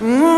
Mm-hmm.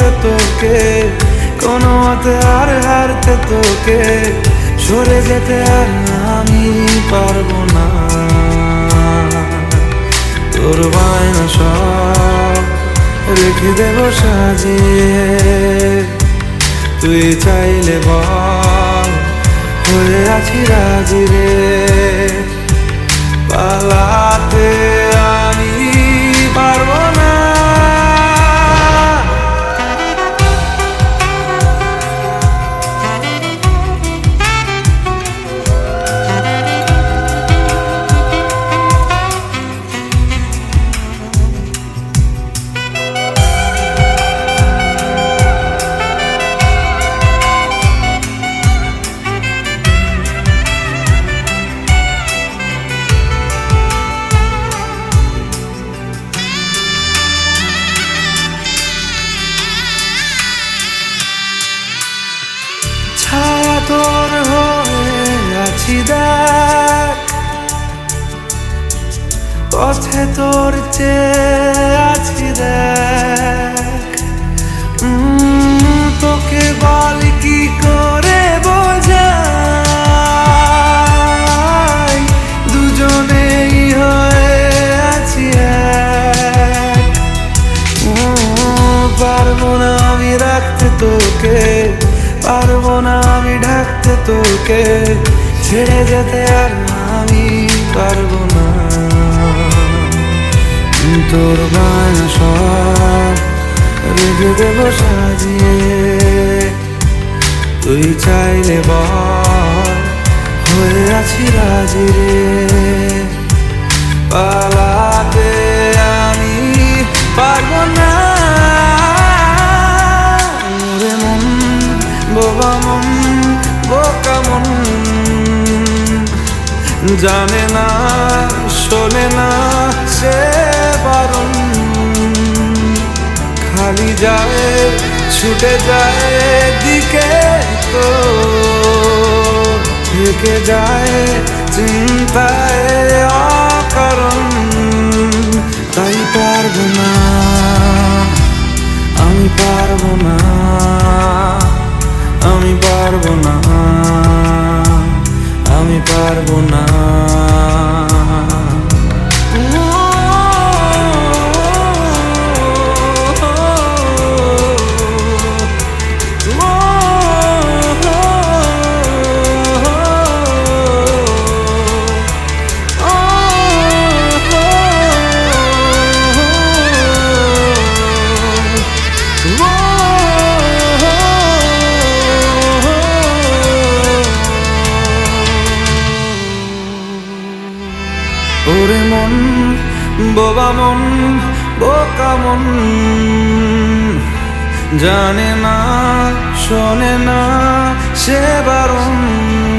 আমি তোকে। কোনো মতে আর হারতে তোকে। সরে যেতে আর আমি পারব না। তোর বায়না সব রেখে দেব সাজিয়ে। তুই চাইলে বল, হয়ে আছি রাজি রে। তোর হয়ে আছি দেখ। তোর চেয়ে আছি দেখ। তোকে বল কি করে বোঝাই? দুজনেই হয়ে আছি এক। পারব না আমি রাখতে তোকে, পারব আমি ঢাকতে তোকে ছেড়ে যেতে আর আমি পারব না। তোর বায়না সব রেখে দেবো সাজিয়ে। তুই চাইলে বল হয়ে আছি রাজি রে। পালাতে জানে না, শোনে না, সে বারণ। খালি যায়, ছুটে যায়, দিকে তো থেকে যায়, চিন্তায় অকারণ। তাই পারব না, আমি পারব না, আমি পারব না, আমি পারব না। বোবা মন বোকা মন। জানে না শোনে না সে বারণ।